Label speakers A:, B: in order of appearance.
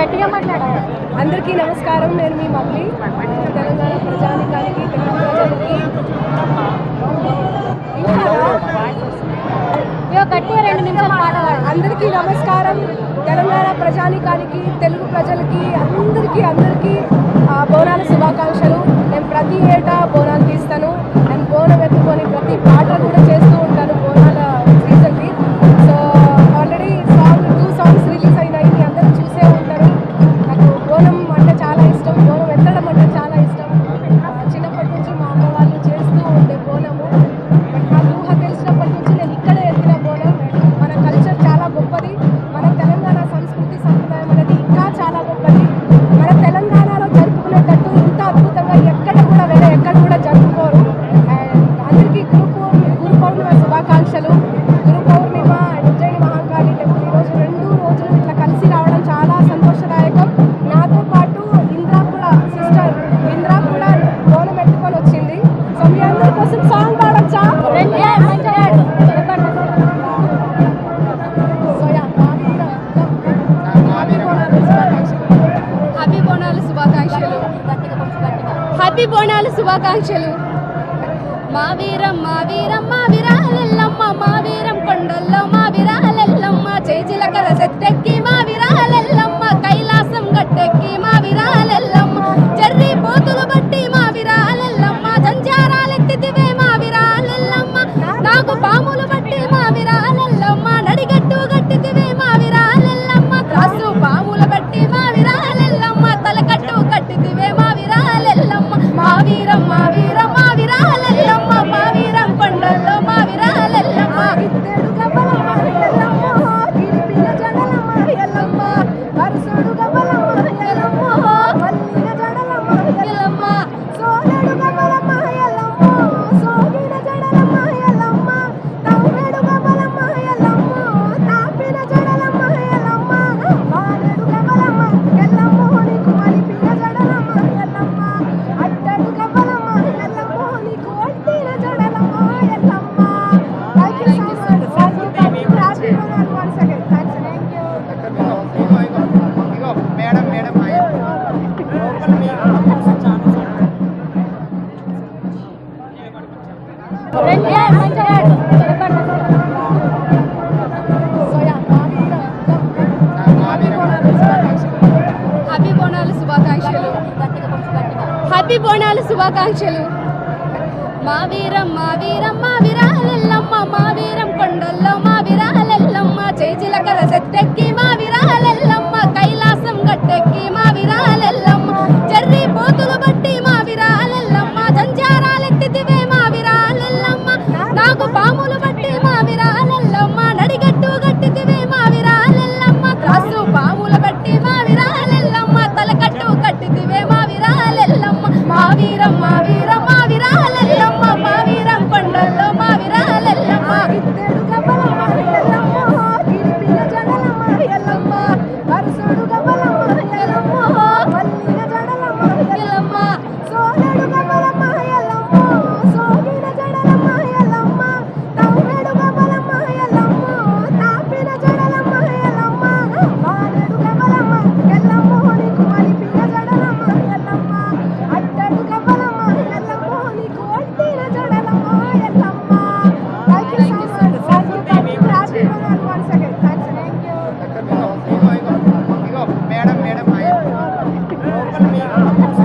A: గట్టిగా మాట్లాడాలి.
B: అందరికీ నమస్కారం. నేను మీ మమ్మీ. తెలంగాణ ప్రజానికానికి తెలుగు ప్రజలకి.
A: గట్టిగా రెండు నిమిషాలు
B: అందరికీ నమస్కారం. తెలంగాణ ప్రజానికానికి తెలుగు ప్రజలకి అందరికీ అందరికీ బోనాల శుభాకాంక్షలు. నాకు అంటే చాలా ఇష్టం బోనం ఎత్తడం అంటే చాలా ఇష్టం. చిన్నప్పటి నుంచి మా అమ్మ వాళ్ళు చేస్తూ ఉండే బోనము బట్ నాకు ఊహ తెలిసినప్పటి నుంచి నేను ఇక్కడే ఎత్తిన బోనం మన కల్చర్ చాలా గొప్పది. మన తెలంగాణ సంస్కృతి సంప్రదాయం అనేది ఇంకా చాలా గొప్పది. మన తెలంగాణలో జరుపుకునేటట్టు ఇంత అద్భుతంగా ఎక్కడ కూడా వేరే ఎక్కడ కూడా జరుపుకోరు. అందరికీ గురు గురు పౌర్ణిమ శుభాకాంక్షలు. హ్యాపీ బోనాలు శుభాకాంక్షలు.
C: మా వీరం మా వీరం మా విరాలెల్లమ్మ మా వీరం కొండల్లో మా హ్యాపీ బోనాలు శుభాకాంక్షలు
A: గట్టిగా
C: హ్యాపీ బోనాలు శుభాకాంక్షలు మా వీరం మా వీరం మా విరాలెల్లమ్మ మా వీరం కొండల్లో మా విరాలెల్లమ్మ చేజిలకర సెట్టెక్కి మా విరాలెల్లమ్మ go Yeah.